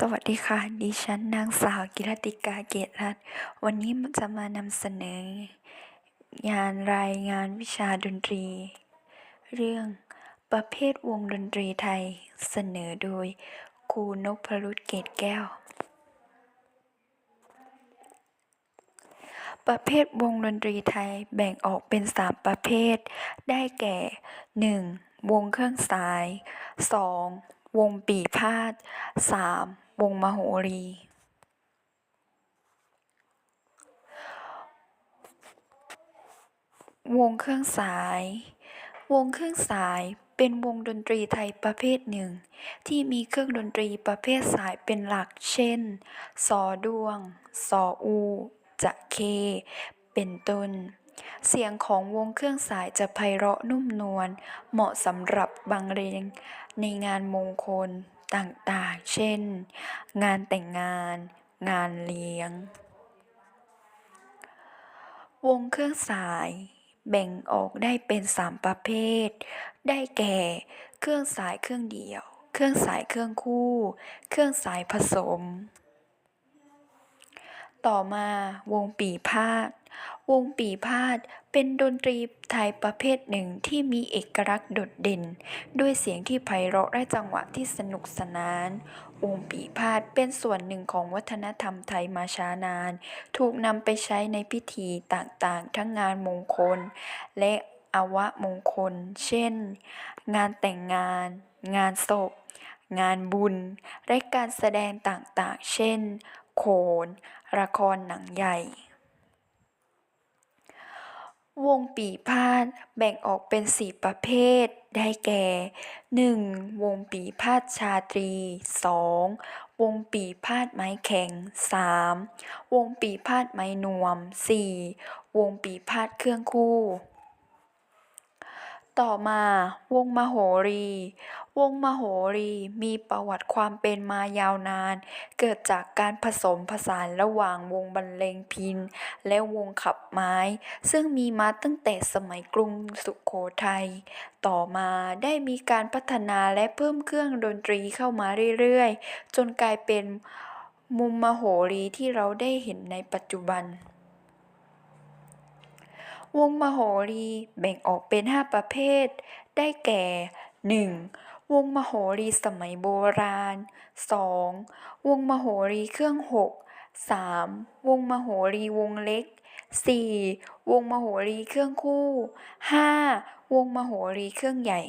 สวัสดีค่ะ ดิฉันนางสาวกิรติกาเกตรัตวันนี้จะมานำเสนอ งานรายงานวิชาดนตรี เรื่องประเภทวงดนตรีไทยเสนอโดยครูนพรุตเกตแก้ว ประเภทวงดนตรีไทยแบ่งออกเป็น 3 ประเภท ได้แก่ 1. วงเครื่องสาย 2. วงปีพาทย์ 3. วงมโหรี วงเครื่องสาย วงเครื่องสายเป็นวงดนตรีไทยประเภทหนึ่ง ที่มีเครื่องดนตรีประเภทสายเป็นหลัก เช่นซอดวงซออู จะเค เป็นต้น เสียงของวงเครื่องสายจะไพเราะนุ่มนวล เหมาะสำหรับบรรเลงในงานมงคล ต่างๆ เช่น งานแต่งงาน งานเลี้ยง วงเครื่องสายแบ่งออกได้เป็น3ประเภท ได้แก่ เครื่องสายเครื่องเดี่ยว เครื่องสายเครื่องคู่ เครื่องสายผสม ต่อมาวงปีพาทย์ วงปีพาทย์เป็นดนตรีไทยประเภทหนึ่งที่มีเอกลักษณ์โดดเด่น ด้วยเสียงที่ไพเราะและจังหวะที่สนุกสนาน วงปีพาทย์เป็นส่วนหนึ่งของวัฒนธรรมไทยมาช้านาน ถูกนำไปใช้ในพิธีต่างๆ ทั้งงานมงคล และอวมงคล เช่น งานแต่งงาน งานศพ งานบุญ และการแสดงต่างๆ เช่น โขน ละครหนังใหญ่ วงปีพาดแบ่งออกเป็นสี่ประเภท ได้แก่ 1. วงปีพาดชาตรี 2. วงปีพาดไม้แข็ง 3. วงปีพาดไม้นวม 4. วงปีพาดเครื่องคู่ ต่อมาวงมโหรี วงมโหรีมีประวัติความเป็นมายาวนาน เกิดจากการผสมผสานระหว่างวงบรรเลงพิณและวงขับไม้ ซึ่งมีมาตั้งแต่สมัยกรุงสุโขทัย ต่อมาได้มีการพัฒนาและเพิ่มเครื่องดนตรีเข้ามาเรื่อยๆ จนกลายเป็นมุมมโหรีที่เราได้เห็นในปัจจุบัน วงมโหรีแบ่งออกเป็น 5 ประเภท ได้แก่ 1. วงมโหรีสมัยโบราณ 2. วงมโหรีเครื่องหก 3. วงมโหรีวงเล็ก 4. วงมโหรีเครื่องคู่ 5. วงมโหรีเครื่องใหญ่